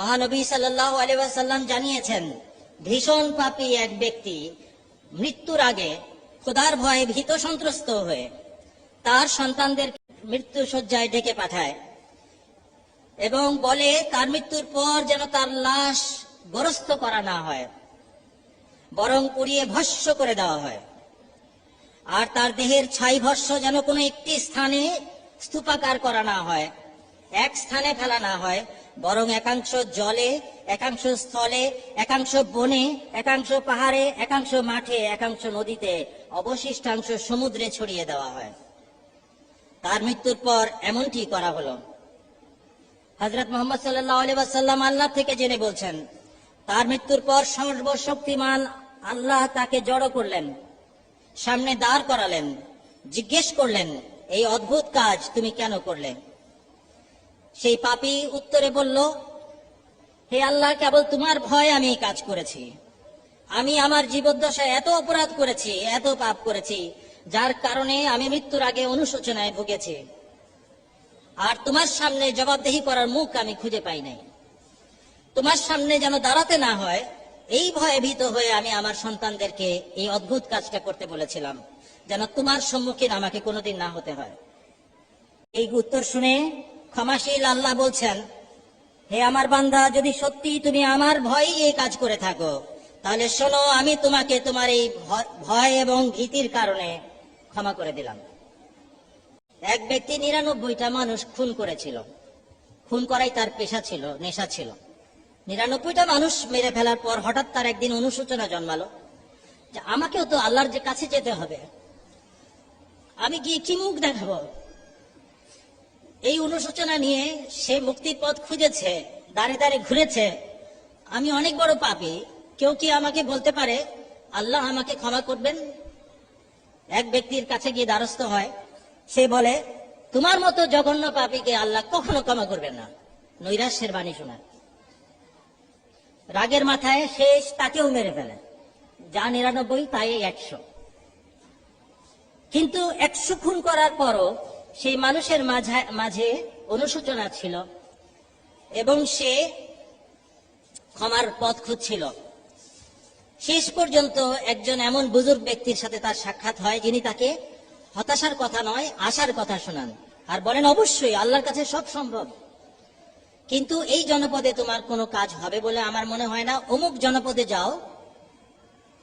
মহানবী সাল্লাহ আলিবাসাল্লাম জানিয়েছেন, ভীষণ পাপী এক ব্যক্তি মৃত্যুর আগে খোদার ভয়ে ভীত সন্ত্রস্ত হয়ে তার সন্তানদের মৃত্যু শয্যায় ডেকে পাঠায় এবং বলে, তার মৃত্যুর পর যেন তার লাশ গরস্থ করা না হয়, বরং পুড়িয়ে ভস্য করে দেওয়া হয়। আর তার দেহের ছাই ভস্য যেন কোনো একটি স্থানে স্তূপাকার করা না হয়, এক স্থানে ফেলা না হয় বরং একাংশ জলে, একাংশ স্থলে, একাংশ বনে, একাংশ পাহাড়ে, একাংশ মাঠে, একাংশ নদীতে অবশিষ্টাংশ সমুদ্রে ছড়িয়ে দেওয়া হয়। তার মৃত্যুর পর এমনটি করা হলো। হজরত মোহাম্মদ সাল্লাম আল্লাহ থেকে জেনে বলছেন, তার মৃত্যুর পর সর্বশক্তিমান আল্লাহ তাকে জড়ো করলেন, সামনে দাঁড় করালেন, জিজ্ঞেস করলেন, এই অদ্ভুত কাজ তুমি কেন করলে? সেই পাপী উত্তরে বলল, হে আল্লাহ, কেবল তোমার ভয় আমি কাজ করেছি। আমি আমার জীবদ্দশায় এত অপরাধ করেছি, এত পাপ করেছি, যার কারণে আমি মৃত্যুর আগে অনুশোচনায় ভুগেছি। আর তোমার সামনে জবাবদেহি করার মুখ আমি খুঁজে পাই নাই। তোমার সামনে যেন দাঁড়াতে না হয়, এই ভয়ে ভীত হয়ে আমি আমার সন্তানদেরকে এই অদ্ভুত কাজটা করতে বলেছিলাম, যেন তোমার সম্মুখীন আমাকে কোনোদিন না হতে হয়। এই উত্তর শুনে ক্ষমাশীল আল্লাহ বলছেন, হে আমার বান্দা, যদি সত্যি তুমি আমার ভয়ই এই কাজ করে থাকো, তাহলে শোনো, আমি তোমাকে তোমার এই ভয় এবং ভীতির কারণে ক্ষমা করে দিলাম। এক ব্যক্তি নিরানব্বইটা মানুষ খুন করেছিল। খুন করাই তার পেশা ছিল, নেশা ছিল। নিরানব্বইটা মানুষ মেরে ফেলার পর হঠাৎ তার একদিন অনুশোচনা জন্মালো যে আমাকেও তো আল্লাহর যে কাছে যেতে হবে। আমি গিয়ে কি মুখ দেখাবো? এই অনুশোচনা নিয়ে সে মুক্তির পথ খুঁজেছে দাঁড়ে দাঁড়ে ঘুরেছে। আমি অনেক বড় পাপী, কেউ কি আমাকে বলতে পারে, আল্লাহ আমাকে ক্ষমা করবেন? এক ব্যক্তির কাছে গিয়ে দ্বারস্থ হয়। সে বলে, তোমার মতো জঘন্য পাপীকে আল্লাহ কখনো ক্ষমা করবেন না। নৈরাশ্যের বাণী শোনায় রাগের মাথায় শেষ তাকেও মেরে ফেলে। যা নিরানব্বই, তাই একশো। কিন্তু একশো খুন করার পরও সেই মানুষের মাঝে অনুশোচনা ছিল এবং সে ক্ষমার পথ খুঁজছিল। শেষ পর্যন্ত একজন এমন বুজুর্গ ব্যক্তির সাথে তার সাক্ষাৎ হয় যিনি তাকে হতাশার কথা নয়, আশার কথা শোনান আর বলেন, অবশ্যই, আল্লাহর কাছে সব সম্ভব। কিন্তু এই জনপদে তোমার কোনো কাজ হবে বলে আমার মনে হয় না। অমুক জনপদে যাও,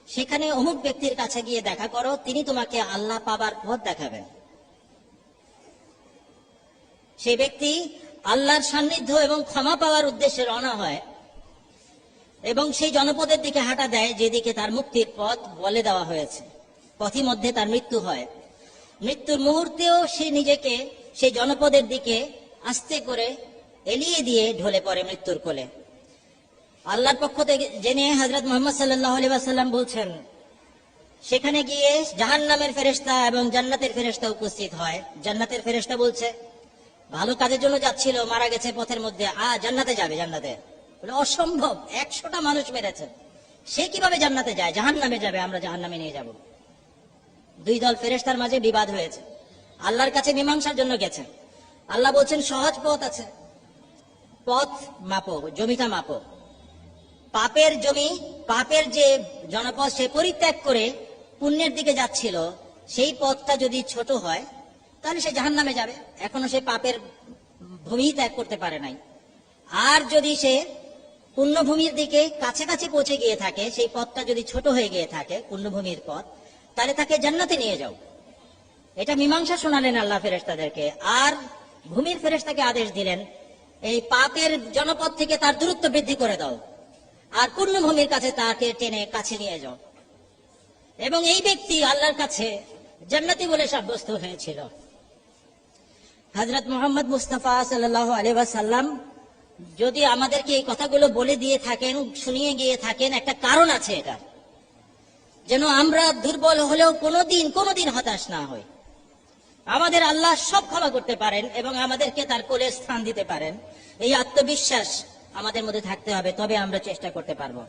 সেখানে অমুক ব্যক্তির কাছে গিয়ে দেখা করো, তিনি তোমাকে আল্লাহ পাবার পথ দেখাবেন। সেই ব্যক্তি আল্লাহর সান্নিধ্য এবং ক্ষমা পাওয়ার উদ্দেশ্যে রওনা হয় এবং সেই জনপদের দিকে হাঁটা দেয়, যেদিকে তার মুক্তির পথ বলে দেওয়া হয়েছে। পথি মধ্যে তার মৃত্যু হয়। মৃত্যুর মুহূর্তেও সে নিজেকে সেই জনপদের দিকে আস্তে করে এলিয়ে দিয়ে ঢলে পড়ে মৃত্যুর কোলে। আল্লাহর পক্ষ থেকে জেনে হজরত মোহাম্মদ সাল্লাহ বলছেন, সেখানে গিয়ে জাহান নামের ফেরেস্তা এবং জান্নাতের ফেরেস্তা উপস্থিত হয়। জান্নাতের ফেরেস্তা বলছে ভালো কাজের জন্য যাচ্ছিল, মারা গেছে পথের মধ্যে। আ, জান্নাতে যাবে, জান্নাতে। বলে, অসম্ভব, একশোটা মানুষ মেরেছে। সে কীভাবে জান্নাতে যায়? জাহান নামে যাবে, আমরা জাহান নামে নিয়ে যাব। দুই দল ফেরেস্তার মাঝে বিবাদ হয়েছে। আল্লাহর কাছে মীমাংসার জন্য গেছে। আল্লাহ বলছেন, সহজ পথ আছে। পথ মাপো, জমিটা মাপো। পাপের জমি, পাপের যে জনপদ সে পরিত্যাগ করে পুণ্যের দিকে যাচ্ছিল, সেই পথটা যদি ছোট হয় তাহলে সে জাহান নামে যাবে। এখনও সে পাপের ভূমি ত্যাগ করতে পারে নাই। আর যদি সে পুণ্যভূমির দিকে কাছাকাছি পৌঁছে গিয়ে থাকে, সেই পথটা যদি ছোট হয়ে গিয়ে থাকে, পুণ্যভূমির পথ, তাহলে তাকে জান্নাতে নিয়ে যাও। এটা মীমাংসা শোনালেন আল্লাহ ফেরেস্তাদেরকে আর ভূমির ফেরেস্তাকে আদেশ দিলেন, এই পাপের জনপদ থেকে তার দূরত্ব বৃদ্ধি করে দাও। আর পূর্ণভূমির কাছে তাকে টেনে কাছে নিয়ে যাও। এবং এই ব্যক্তি আল্লাহর কাছে জান্নাতি বলে সাব্যস্ত হয়েছিল। হজরত মোহাম্মদ মুস্তফা সাল্লাহ আলহাসাল্লাম যদি আমাদেরকে এই কথাগুলো বলে দিয়ে থাকেন, শুনিয়ে গিয়ে থাকেন, একটা কারণ আছে এটা। যেন আমরা দুর্বল হলেও কোনোদিন কোনোদিন হতাশ না হই। আমাদের আল্লাহ সব ক্ষমা করতে পারেন এবং আমাদেরকে তার কোলে স্থান দিতে পারেন। এই আত্মবিশ্বাস আমাদের মধ্যে থাকতে হবে, তবে আমরা চেষ্টা করতে পারব।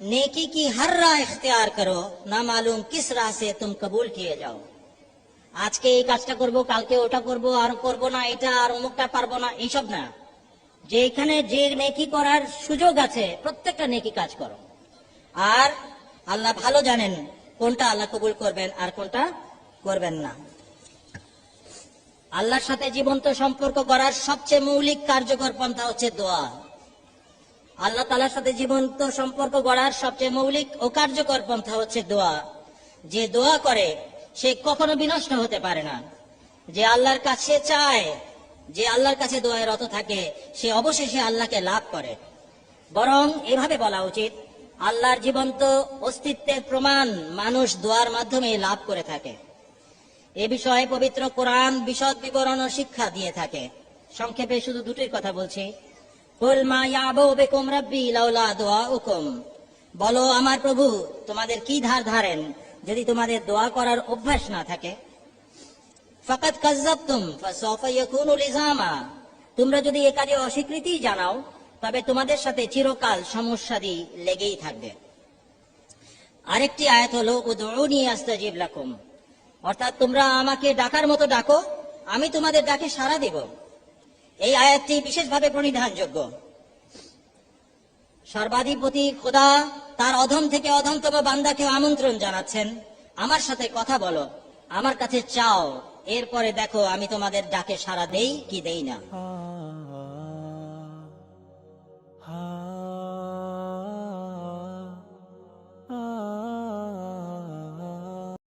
নেকি কি হাররা রা ইখতিয়ার করো, না মালুম কিস রাসে তুম কবুল কিয়ে যাও। আজকে এই কাজটা করব, কালকে ওটা করব, আর করব না এটা, আর অমুকটা পারব না, এইসব না। যে এখানে যে নেকি করার সুযোগ আছে, প্রত্যেকটা নেকি কাজ করো। আর আল্লাহ ভালো জানেন কোনটা আল্লাহ কবুল করবেন আর কোনটা করবেন না। আল্লাহর সাথে জীবন্ত সম্পর্ক করার সবচেয়ে মৌলিক কার্যকর পন্থা হচ্ছে দোয়া। আল্লাহ তালার সাথে জীবন্ত সম্পর্ক গড়ার সবচেয়ে মৌলিক ও কার্যকর পন্থা হচ্ছে দোয়া। যে দোয়া করে সে কখনো বিনষ্ট হতে পারে না। যে আল্লাহর কাছে চায়, যে আল্লাহর কাছে দোয়ায় রত থাকে, সে অবশেষে আল্লাহকে লাভ করে। বরং এভাবে বলা উচিত, আল্লাহর জীবন্ত অস্তিত্বের প্রমাণ মানুষ দোয়ার মাধ্যমে লাভ করে থাকে। এ বিষয়ে পবিত্র কোরআন বিশদ বিবরণ ও শিক্ষা দিয়ে থাকে। সংক্ষেপে শুধু দুটির কথা বলছি। বলো, আমার প্রভু, তোমাদের কি ধার ধারেন? যদি তোমাদের দোয়া করার অভ্যাস না থাকে তোমরা যদি এ কাজে অস্বীকৃতি জানাও, তবে তোমাদের সাথে চিরকাল সমস্যাদি লেগেই থাকবে। আরেকটি আয়াত হলো, উদউনি লাকুম। অর্থাৎ তোমরা আমাকে ডাকার মতো ডাকো, আমি তোমাদের ডাকে সাড়া দেব। এই আয়াতটি বিশেষভাবে প্রণিধানযোগ্য। সর্বাধিপতি খোদা তার অধম থেকে অধমতম বান্দাকে আমন্ত্রণ জানাচ্ছেন। আমার সাথে কথা বলো। আমার কাছে চাও। এরপরে দেখো, আমি তোমাদের ডাকে সাড়া দেই কি দেই না।